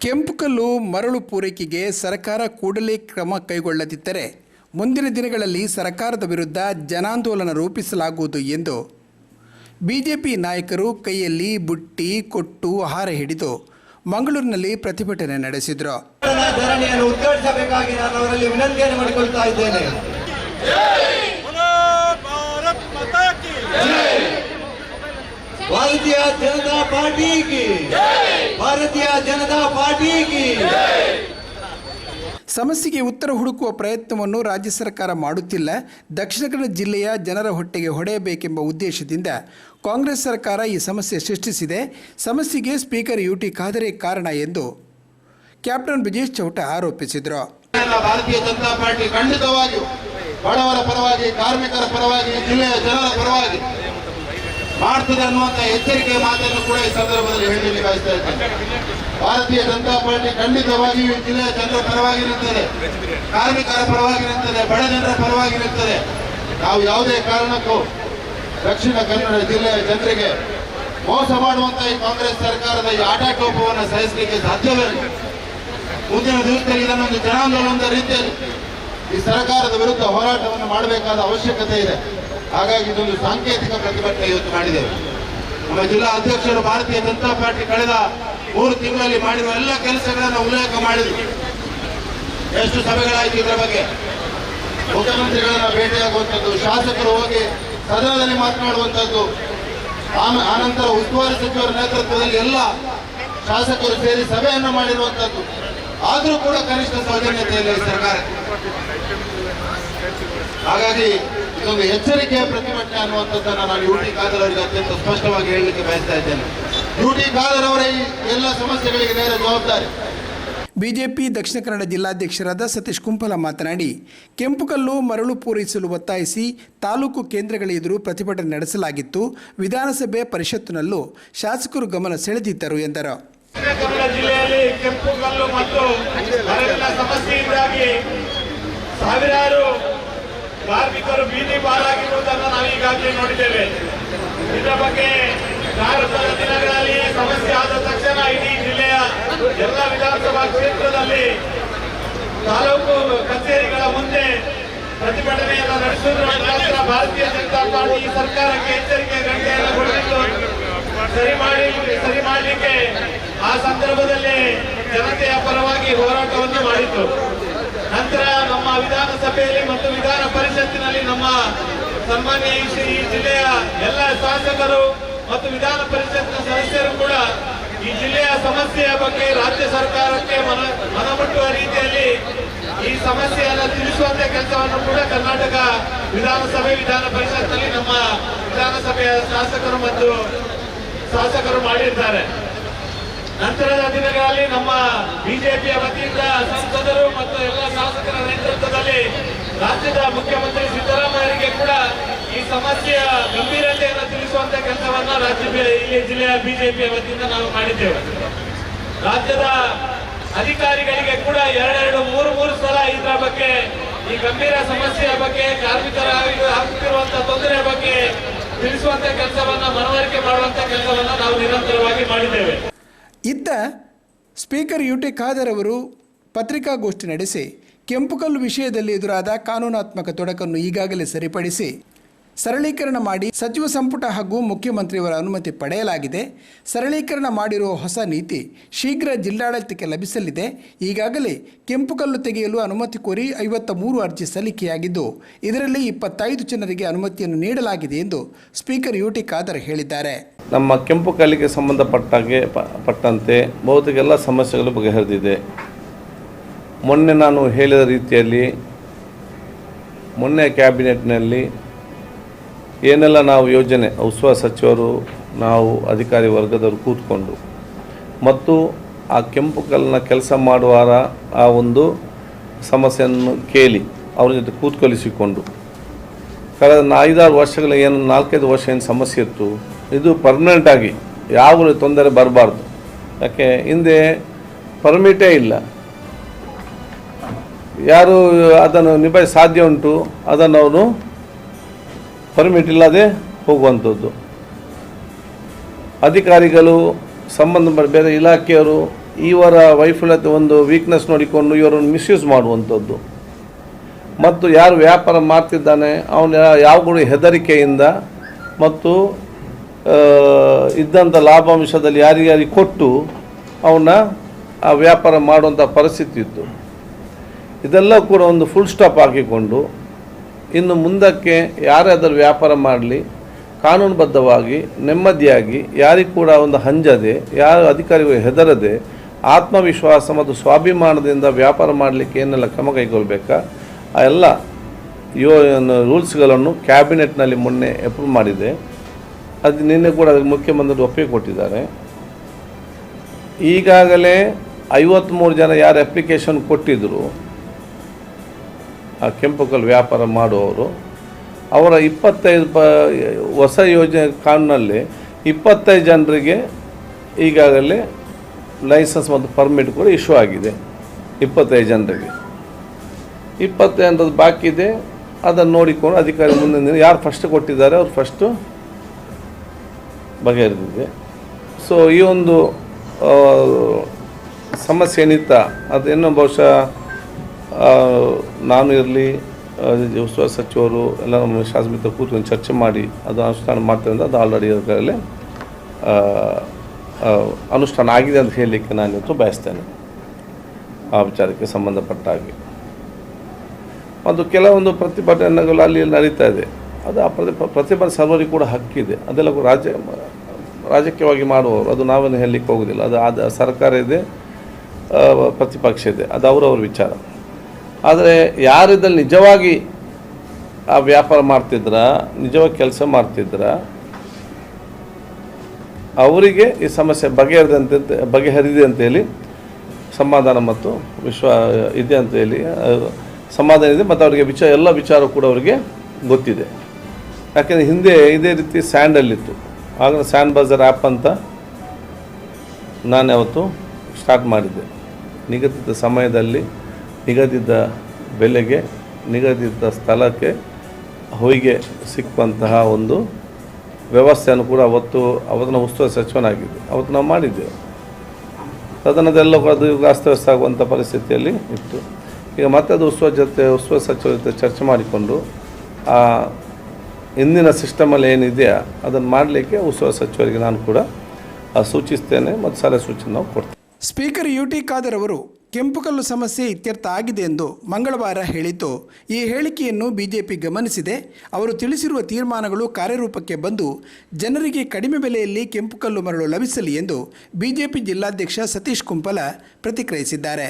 ಕೆಂಪುಕಲ್ಲು ಮರಳು ಪೂರೈಕೆಗೆ ಸರ್ಕಾರ ಕೂಡಲೇ ಕ್ರಮ ಕೈಗೊಳ್ಳದಿದ್ದರೆ ಮುಂದಿನ ದಿನಗಳಲ್ಲಿ ಸರ್ಕಾರದ ವಿರುದ್ಧ ಜನಾಂದೋಲನ ರೂಪಿಸಲಾಗುವುದು ಎಂದು ಬಿಜೆಪಿ ನಾಯಕರು ಕೈಯಲ್ಲಿ ಬುಟ್ಟಿ ಕೊಟ್ಟು ಹಾರ ಹಿಡಿದು ಮಂಗಳೂರಿನಲ್ಲಿ ಪ್ರತಿಭಟನೆ ನಡೆಸಿದರು. ಭಾರತೀಯ ಜನತಾ ಪಾರ್ಟಿ ಭಾರತೀಯ ಜನತಾ ಪಾರ್ಟಿ ಕಿ ಸಮಸ್ಯೆಗೆ ಉತ್ತರ ಹುಡುಕುವ ಪ್ರಯತ್ನವನ್ನು ರಾಜ್ಯ ಸರ್ಕಾರ ಮಾಡುತ್ತಿಲ್ಲ. ದಕ್ಷಿಣ ಕನ್ನಡ ಜಿಲ್ಲೆಯ ಜನರ ಹೊಟ್ಟೆಗೆ ಹೊಡೆಯಬೇಕೆಂಬ ಉದ್ದೇಶದಿಂದ ಕಾಂಗ್ರೆಸ್ ಸರ್ಕಾರ ಈ ಸಮಸ್ಯೆ ಸೃಷ್ಟಿಸಿದೆ. ಸಮಸ್ಯೆಗೆ ಸ್ಪೀಕರ್ ಯು ಟಿ ಖಾದರೆ ಕಾರಣ ಎಂದು ಕ್ಯಾಪ್ಟನ್ ಬ್ರಿಜೇಶ್ ಚೌಟ ಆರೋಪಿಸಿದರು. ಭಾರತೀಯ ಜನತಾ ಪಾರ್ಟಿ ಖಂಡಿತವಾಗಿಯೂ ಬಡವರ ಪರವಾಗಿ ಕಾರ್ಮಿಕರ ಪರವಾಗಿ ಜಿಲ್ಲೆಯ ಜನರ ಪರವಾಗಿ ಮಾಡ್ತದೆ ಅನ್ನುವಂಥ ಎಚ್ಚರಿಕೆ ಮಾತನ್ನು ಕೂಡ ಈ ಸಂದರ್ಭದಲ್ಲಿ ಹೇಳಲಿಕ್ಕೆ ಬಯಸ್ತಾ ಇದ್ದಾರೆ ಭಾರತೀಯ ಜನತಾ ಪಾರ್ಟಿ ಖಂಡಿತವಾಗಿಯೂ ಜಿಲ್ಲೆಯ ಜನರ ಪರವಾಗಿರುತ್ತದೆ. ಕಾರ್ಮಿಕರ ಪರವಾಗಿರುತ್ತದೆ, ಬಡ ಜನರ ಪರವಾಗಿರುತ್ತದೆ. ನಾವು ಯಾವುದೇ ಕಾರಣಕ್ಕೂ ದಕ್ಷಿಣ ಕನ್ನಡ ಜಿಲ್ಲೆಯ ಜನರಿಗೆ ಮೋಸ ಮಾಡುವಂತ ಈ ಕಾಂಗ್ರೆಸ್ ಸರ್ಕಾರದ ಈ ಆಟಾಟೋಪವನ್ನು ಸಹಿಸಲಿಕ್ಕೆ ಸಾಧ್ಯವಿಲ್ಲ ಮುಂದಿನ ದಿವಸದಲ್ಲಿ ಇದನ್ನೊಂದು ಜನಾಂದೋಲನದ ರೀತಿಯಲ್ಲಿ ಈ ಸರ್ಕಾರದ ವಿರುದ್ಧ ಹೋರಾಟವನ್ನು ಮಾಡಬೇಕಾದ ಅವಶ್ಯಕತೆ ಇದೆ. ಹಾಗಾಗಿ ಇದೊಂದು ಸಾಂಕೇತಿಕ ಪ್ರತಿಭಟನೆ ಇವತ್ತು ಮಾಡಿದ್ದೇವೆ. ನಮ್ಮ ಜಿಲ್ಲಾ ಅಧ್ಯಕ್ಷರು ಭಾರತೀಯ ಜನತಾ ಪಾರ್ಟಿ ಕಳೆದ ಮೂರು ತಿಂಗಳಲ್ಲಿ ಮಾಡಿರುವ ಎಲ್ಲ ಕೆಲಸಗಳನ್ನು ಉಲ್ಲೇಖ ಮಾಡಿದ್ರು. ಎಷ್ಟು ಸಭೆಗಳಾಯಿತು ಇದರ ಬಗ್ಗೆ? ಮುಖ್ಯಮಂತ್ರಿಗಳನ್ನ ಭೇಟಿಯಾಗುವಂಥದ್ದು, ಶಾಸಕರು ಹೋಗಿ ಸದನದಲ್ಲಿ ಮಾತನಾಡುವಂಥದ್ದು ಆನಂತರ ಉಸ್ತುವಾರಿ ಸಚಿವರ ನೇತೃತ್ವದಲ್ಲಿ ಎಲ್ಲ ಶಾಸಕರು ಸೇರಿ ಸಭೆಯನ್ನು ಮಾಡಿರುವಂಥದ್ದು. ಆದರೂ ಕೂಡ ಕನಿಷ್ಠ ಸೌಜನ್ಯತೆ ಇಲ್ಲ ಹಾಗಾಗಿ ಇದೊಂದು ಎಚ್ಚರಿಕೆಯ ಪ್ರತಿಭಟನೆ ಅನ್ನುವಂಥದ್ದನ್ನು ನಾನು ಯು ಟಿ ಖಾದರ್ ಅವರಿಗೆ ಅತ್ಯಂತ ಸ್ಪಷ್ಟವಾಗಿ ಹೇಳಲಿಕ್ಕೆ ಬಯಸ್ತಾ ಇದ್ದೇನೆ. ಯು ಟಿ ಖಾದರ್ ಅವರ ಈ ಎಲ್ಲ ಸಮಸ್ಯೆಗಳಿಗೆ ನೇರ ಜವಾಬ್ದಾರಿ. ಬಿಜೆಪಿ, ದಕ್ಷಿಣ ಕನ್ನಡ ಜಿಲ್ಲಾಧ್ಯಕ್ಷರಾದ ಸತೀಶ್ ಕುಂಪಲ ಮಾತನಾಡಿ ಕೆಂಪುಕಲ್ಲು ಮರಳು ಪೂರೈಸಲು ಒತ್ತಾಯಿಸಿ ತಾಲೂಕು ಕೇಂದ್ರಗಳ ಎದುರು ಪ್ರತಿಭಟನೆ ನಡೆಸಲಾಗಿತ್ತು. ವಿಧಾನಸಭೆ ಪರಿಷತ್ತಿನಲ್ಲೂ ಶಾಸಕರು ಗಮನ ಸೆಳೆದಿದ್ದರು ಎಂದರು. ಕನ್ನಡ ಜಿಲ್ಲೆಯಲ್ಲಿ ಕೆಂಪು ಕಲ್ಲು ಮತ್ತು ಅರಣ್ಯ ಸಮಸ್ಯೆಯಿಂದಾಗಿ ಸಾವಿರಾರು ಕಾರ್ಮಿಕರು ಬೀದಿ ಪಾಲಾಗಿರುವುದನ್ನು ನಾವು ಈಗಾಗಲೇ ನೋಡಿದ್ದೇವೆ. ಇದರ ಬಗ್ಗೆ ಭಾರತದ ದಿನಗಳಲ್ಲಿ ಸಮಸ್ಯೆ ಆದ ತಕ್ಷಣ ಇಡೀ ಜಿಲ್ಲೆಯ ಎಲ್ಲ ವಿಧಾನಸಭಾ ಕ್ಷೇತ್ರದಲ್ಲಿ ತಾಲೂಕು ಕಚೇರಿಗಳ ಮುಂದೆ ಪ್ರತಿಭಟನೆಯನ್ನು ನಡೆಸುವುದರ ಭಾರತೀಯ ಜನತಾ ಪಾರ್ಟಿ ಸರ್ಕಾರಕ್ಕೆ ಎಚ್ಚರಿಕೆ, ಗಂಟೆಯನ್ನು ಕೊಟ್ಟಿದ್ದು ಸರಿ ಮಾಡಿ, ಸರಿ ಮಾಡಲಿಕ್ಕೆ ಆ ಸಂದರ್ಭದಲ್ಲಿ ಜನತೆಯ ಪರವಾಗಿ ಹೋರಾಟವನ್ನು ಮಾಡಿತ್ತು. ನಂತರ ನಮ್ಮ ವಿಧಾನಸಭೆಯಲ್ಲಿ ಮತ್ತು ವಿಧಾನ ಪರಿಷತ್ತಿನಲ್ಲಿ ನಮ್ಮ ಸನ್ಮಾನ್ಯ ಈ ಜಿಲ್ಲೆಯ ಎಲ್ಲ ಶಾಸಕರು ಮತ್ತು ವಿಧಾನ ಪರಿಷತ್ನ ಸದಸ್ಯರು ಕೂಡ ಈ ಜಿಲ್ಲೆಯ ಸಮಸ್ಯೆಯ ಬಗ್ಗೆ ರಾಜ್ಯ ಸರ್ಕಾರಕ್ಕೆ ಮನ, ಮನಮುಟ್ಟುವ ರೀತಿಯಲ್ಲಿ ಈ ಸಮಸ್ಯೆಯನ್ನು ತಿಳಿಸುವಂತ ಕೆಲಸವನ್ನು ಕೂಡ ಕರ್ನಾಟಕ ವಿಧಾನಸಭೆ, ವಿಧಾನ ಪರಿಷತ್ನಲ್ಲಿ ನಮ್ಮ ವಿಧಾನಸಭೆಯ ಶಾಸಕರು ಮತ್ತು ಶಾಸಕರು ಮಾಡಿದ್ದಾರೆ. ನಂತರದ ದಿನಗಳಲ್ಲಿ ನಮ್ಮ ಬಿಜೆಪಿಯ ವತಿಯಿಂದ ಸಂಸದರು ಮತ್ತು ಎಲ್ಲ ಶಾಸಕರ ನೇತೃತ್ವದಲ್ಲಿ ರಾಜ್ಯದ ಮುಖ್ಯಮಂತ್ರಿ ಸಿದ್ದರಾಮಯ್ಯರಿಗೆ ಕೂಡ ಈ ಸಮಸ್ಯೆಯ ಗಂಭೀರತೆಯನ್ನು ತಿಳಿಸುವಂತ ಕೆಲಸವನ್ನ ರಾಜ್ಯ ಇಲ್ಲಿ ಜಿಲ್ಲೆಯ ಬಿಜೆಪಿಯ ವತಿಯಿಂದ ನಾವು ಮಾಡಿದ್ದೇವೆ. ರಾಜ್ಯದ ಅಧಿಕಾರಿಗಳಿಗೆ ಕೂಡ ಎರಡೆರಡು ಮೂರು ಮೂರು ಸಲ ಇದರ ಬಗ್ಗೆ ಈ ಗಂಭೀರ ಸಮಸ್ಯೆಯ ಬಗ್ಗೆ ಕಾರ್ಮಿಕರ ತಿಳಿಸುವಂತ ಕೆಲಸವನ್ನ, ಮನವರಿಕೆ ಮಾಡುವಂತ ಕೆಲಸವನ್ನ ನಾವು ನಿರಂತರವಾಗಿ ಮಾಡಿದ್ದೇವೆ. ಇತ್ತ ಸ್ಪೀಕರ್ ಯು ಟಿ ಖಾದರ್ ಅವರು ಪತ್ರಿಕಾಗೋಷ್ಠಿ ನಡೆಸಿ, ಕೆಂಪುಕಲ್ಲು ವಿಷಯದಲ್ಲಿ ಎದುರಾದ ಕಾನೂನಾತ್ಮಕ ತೊಡಕನ್ನು ಈಗಾಗಲೇ ಸರಿಪಡಿಸಿ ಸರಳೀಕರಣ ಮಾಡಿ ಸಚಿವ ಸಂಪುಟ ಹಾಗೂ ಮುಖ್ಯಮಂತ್ರಿಯವರ ಅನುಮತಿ ಪಡೆಯಲಾಗಿದೆ. ಸರಳೀಕರಣ ಮಾಡಿರುವ ಹೊಸ ನೀತಿ ಶೀಘ್ರ ಜಿಲ್ಲಾಡಳಿತಕ್ಕೆ ಲಭಿಸಲಿದೆ. ಈಗಾಗಲೇ ಕೆಂಪುಕಲ್ಲು ತೆಗೆಯಲು ಅನುಮತಿ ಕೋರಿ ಐವತ್ತ ಮೂರು ಅರ್ಜಿ ಸಲ್ಲಿಕೆಯಾಗಿದ್ದು, ಇದರಲ್ಲಿ ಇಪ್ಪತ್ತೈದು ಜನರಿಗೆ ಅನುಮತಿಯನ್ನು ನೀಡಲಾಗಿದೆ ಎಂದು ಸ್ಪೀಕರ್ ಯು ಟಿ ಖಾದರ್ ಹೇಳಿದ್ದಾರೆ. ನಮ್ಮ ಕೆಂಪು ಕಲ್ಲಿಗೆ ಸಂಬಂಧಪಟ್ಟಾಗೆ ಪಟ್ಟಂತೆ ಬಹುತೇಕ ಎಲ್ಲ ಸಮಸ್ಯೆಗಳು ಬಗೆಹರಿದಿದೆ. ಮೊನ್ನೆ ನಾನು ಹೇಳಿದ ರೀತಿಯಲ್ಲಿ, ಮೊನ್ನೆ ಕ್ಯಾಬಿನೆಟ್ನಲ್ಲಿ ಏನೆಲ್ಲ ನಾವು ಯೋಜನೆ ಉಸ್ತುವಾರಿ ಸಚಿವರು ನಾವು ಅಧಿಕಾರಿ ವರ್ಗದವರು ಕೂತ್ಕೊಂಡು, ಮತ್ತು ಆ ಕೆಂಪು ಕಲ್ಲಿನ ಕೆಲಸ ಮಾಡುವಾರ ಆ ಒಂದು ಸಮಸ್ಯೆಯನ್ನು ಕೇಳಿ ಅವ್ರ ಜೊತೆ ಕೂತ್ಕೊಲಿಸಿಕೊಂಡು, ಕಳೆದ ಐದಾರು ವರ್ಷಗಳ ಏನು, ನಾಲ್ಕೈದು ವರ್ಷ ಏನು ಸಮಸ್ಯೆ ಇತ್ತು, ಇದು ಪರ್ಮನೆಂಟಾಗಿ ಯಾವ ತೊಂದರೆ ಬರಬಾರ್ದು. ಯಾಕೆ, ಹಿಂದೆ ಪರ್ಮಿಟೇ ಇಲ್ಲ. ಯಾರು ಅದನ್ನು ನಿಭಾಯಿಸ ಸಾಧ್ಯ ಉಂಟು, ಅದನ್ನು ಅವನು ಪರ್ಮಿಟ್ ಇಲ್ಲದೆ ಹೋಗುವಂಥದ್ದು. ಅಧಿಕಾರಿಗಳು, ಸಂಬಂಧ ಬೇರೆ ಇಲಾಖೆಯವರು ಇವರ ವೈಫಲ್ಯತೆ ಒಂದು ವೀಕ್ನೆಸ್ ನೋಡಿಕೊಂಡು ಇವರನ್ನು ಮಿಸ್ಯೂಸ್ ಮಾಡುವಂಥದ್ದು. ಮತ್ತು ಯಾರು ವ್ಯಾಪಾರ ಮಾಡ್ತಿದ್ದಾನೆ, ಅವನ ಯಾವಾಗಲೂ ಹೆದರಿಕೆಯಿಂದ ಮತ್ತು ಇದ್ದಂಥ ಲಾಭಾಂಶದಲ್ಲಿ ಯಾರಿಗಾರಿಗೆ ಕೊಟ್ಟು ಅವನ್ನ ಆ ವ್ಯಾಪಾರ ಮಾಡುವಂಥ ಪರಿಸ್ಥಿತಿ ಇತ್ತು. ಇದೆಲ್ಲ ಕೂಡ ಒಂದು ಫುಲ್ ಸ್ಟಾಪ್ ಹಾಕಿಕೊಂಡು ಇನ್ನು ಮುಂದಕ್ಕೆ ಯಾರಾದರೂ ವ್ಯಾಪಾರ ಮಾಡಲಿ, ಕಾನೂನುಬದ್ಧವಾಗಿ, ನೆಮ್ಮದಿಯಾಗಿ, ಯಾರಿಗೂ ಕೂಡ ಒಂದು ಹಂಜದೆ, ಯಾರು ಅಧಿಕಾರಿಗಳು ಹೆದರದೆ, ಆತ್ಮವಿಶ್ವಾಸ ಮತ್ತು ಸ್ವಾಭಿಮಾನದಿಂದ ವ್ಯಾಪಾರ ಮಾಡಲಿಕ್ಕೆ ಏನೆಲ್ಲ ಕ್ರಮ ಕೈಗೊಳ್ಬೇಕಾ? ಆ ಎಲ್ಲ ಯೋ ರೂಲ್ಸ್ಗಳನ್ನು ಕ್ಯಾಬಿನೆಟ್ನಲ್ಲಿ ಮೊನ್ನೆ ಅಪ್ರೂವ್ ಮಾಡಿದೆ. ಅದು ನಿನ್ನೆ ಕೂಡ ಮುಖ್ಯಮಂತ್ರಿ ಒಪ್ಪಿಗೆ ಕೊಟ್ಟಿದ್ದಾರೆ. ಈಗಾಗಲೇ ಐವತ್ತ್ಮೂರು ಜನ ಯಾರು ಅಪ್ಲಿಕೇಶನ್ ಕೊಟ್ಟಿದ್ದರು ಕೆಂಪು ಕಲ್ಲು ವ್ಯಾಪಾರ ಮಾಡುವವರು ಅವರ ಇಪ್ಪತ್ತೈದು ಪ ಹೊಸ ಯೋಜನೆ ಕಾನೂನಲ್ಲಿ ಇಪ್ಪತ್ತೈದು ಜನರಿಗೆ ಈಗಾಗಲೇ ಲೈಸೆನ್ಸ್ ಮತ್ತು ಪರ್ಮಿಟ್ ಕೂಡ ಇಶ್ಯೂ ಆಗಿದೆ ಇಪ್ಪತ್ತೈದು ಜನರಿಗೆ. ಇಪ್ಪತ್ತೈದು ಜನರದ್ದು ಬಾಕಿ ಇದೆ ಅದನ್ನು ನೋಡಿಕೊಂಡು ಅಧಿಕಾರಿ ಮುಂದಿನ ದಿನ ಯಾರು ಫಸ್ಟ್ ಕೊಟ್ಟಿದ್ದಾರೆ ಅವ್ರು ಫಸ್ಟು ಬಗೆಹರಿದಿದೆ. ಸೊ ಈ ಒಂದು ಸಮಸ್ಯೆ ಏನಿತ್ತ? ಅದೇನೋ ಬಹುಶಃ ಆ, ನಾನು ಇರಲಿ ಉಸ್ತುವಾರಿ ಸಚಿವರು ಎಲ್ಲ ನಮ್ಮ ಶಾಸಕರು ಕೂತ್ಕೊಂಡು ಚರ್ಚೆ ಮಾಡಿ, ಅದು ಅನುಷ್ಠಾನ ಮಾಡ್ತಾರೆ ಅಂದರೆ ಅದು ಆಲ್ರೆಡಿ ಅದರಲ್ಲಿ ಅನುಷ್ಠಾನ ಆಗಿದೆ ಅಂತ ಹೇಳಲಿಕ್ಕೆ ನಾನು ಇವತ್ತು ಬಯಸ್ತೇನೆ. ಆ ವಿಚಾರಕ್ಕೆ ಸಂಬಂಧಪಟ್ಟ ಹಾಗೆ. ಮತ್ತು ಕೆಲವೊಂದು ಪ್ರತಿಭಟನೆಗಳು ಅಲ್ಲಿ ನಡೀತಾ ಇದೆ. ಅದು ಆ ಪ್ರತಿ, ಪ್ರತಿಭಟನೆ ಸರ್ವರಿಗೂ ಕೂಡ ಹಕ್ಕಿದೆ. ಅದೆಲ್ಲ ರಾಜ್ಯ, ರಾಜಕೀಯವಾಗಿ ಮಾಡುವವರು, ಅದು ನಾವೇನು ಹೇಳಲಿಕ್ಕೆ ಹೋಗೋದಿಲ್ಲ. ಅದು ಆದ, ಸರ್ಕಾರ ಇದೆ ಪ್ರತಿಪಕ್ಷ ಇದೆ. ಅದು ಅವರವ್ರ ವಿಚಾರ. ಆದರೆ ಯಾರಿದ್ದಲ್ಲಿ ನಿಜವಾಗಿ ಆ ವ್ಯಾಪಾರ ಮಾಡ್ತಿದ್ರ, ನಿಜವಾಗಿ ಕೆಲಸ ಮಾಡ್ತಿದ್ರ, ಅವರಿಗೆ ಈ ಸಮಸ್ಯೆ ಬಗೆಹರಿದಂತೆ ಬಗೆಹರಿದೆ ಅಂತೇಳಿ ಸಮಾಧಾನ ಮತ್ತು ವಿಶ್ವ, ಇದೆ ಅಂತ ಹೇಳಿ ಸಮಾಧಾನ ಇದೆ ಮತ್ತು ಅವರಿಗೆ ವಿಚಾರ, ಎಲ್ಲ ವಿಚಾರ ಕೂಡ ಅವರಿಗೆ ಗೊತ್ತಿದೆ. ಯಾಕೆಂದರೆ ಹಿಂದೆ ಇದೇ ರೀತಿ ಸ್ಯಾಂಡಲ್ಲಿತ್ತು. ಆಗ ಸ್ಯಾಂಡ್ ಬಜಾರ್ ಆ್ಯಪ್ ಅಂತ ನಾನು ಯಾವತ್ತು ಸ್ಟಾರ್ಟ್ ಮಾಡಿದ್ದೆ. ನಿಗದಿತ ಸಮಯದಲ್ಲಿ ನಿಗದಿತ ಬೆಲೆಗೆ, ನಿಗದಿತ ಸ್ಥಳಕ್ಕೆ ಹೊಯ್ಗೆ ಸಿಕ್ಕುವಂತಹ ಒಂದು ವ್ಯವಸ್ಥೆಯನ್ನು ಕೂಡ ಅವತ್ತು ಅವತ್ತಿನ ಉಸ್ತುವಾರಿ ಸಚಿವನಾಗಿದ್ದೆ, ಅವತ್ತು ನಾವು ಮಾಡಿದ್ದೆವು. ಸದನದೆಲ್ಲ ಅದು ಅಸ್ತವ್ಯಸ್ತ ಆಗುವಂಥ ಪರಿಸ್ಥಿತಿಯಲ್ಲಿ ಇತ್ತು. ಈಗ ಮತ್ತೆ ಅದು ಉಸ್ತುವಾರಿ ಜೊತೆ, ಉಸ್ತುವಾರಿ ಸಚಿವರ ಜೊತೆ ಚರ್ಚೆ ಮಾಡಿಕೊಂಡು, ಆ ಇಂದಿನ ಸಿಸ್ಟಮಲ್ಲಿ ಏನಿದೆಯಾ ಅದನ್ನು ಮಾಡಲಿಕ್ಕೆ ಉಸ್ತುವಾರಿ ಸಚಿವರಿಗೆ ನಾನು ಕೂಡ ಸೂಚಿಸ್ತೇನೆ ಮತ್ತು ಸಲಹೆ ಸೂಚನೆ ನಾವು ಕೊಡ್ತೇನೆ ಸ್ಪೀಕರ್ ಯು ಟಿ ಖಾದರ್ ಅವರು ಕೆಂಪುಕಲ್ಲು ಸಮಸ್ಯೆ ಇತ್ಯರ್ಥ ಆಗಿದೆ ಎಂದು ಮಂಗಳವಾರ ಹೇಳಿತು. ಈ ಹೇಳಿಕೆಯನ್ನು ಬಿಜೆಪಿ ಗಮನಿಸಿದೆ. ಅವರು ತಿಳಿಸಿರುವ ತೀರ್ಮಾನಗಳು ಕಾರ್ಯರೂಪಕ್ಕೆ ಬಂದು ಜನರಿಗೆ ಕಡಿಮೆ ಬೆಲೆಯಲ್ಲಿ ಕೆಂಪುಕಲ್ಲು ಮರಳು ಲಭಿಸಲಿ ಎಂದು ಬಿಜೆಪಿ ಜಿಲ್ಲಾಧ್ಯಕ್ಷ ಸತೀಶ್ ಕುಂಪಲ ಪ್ರತಿಕ್ರಿಯಿಸಿದ್ದಾರೆ.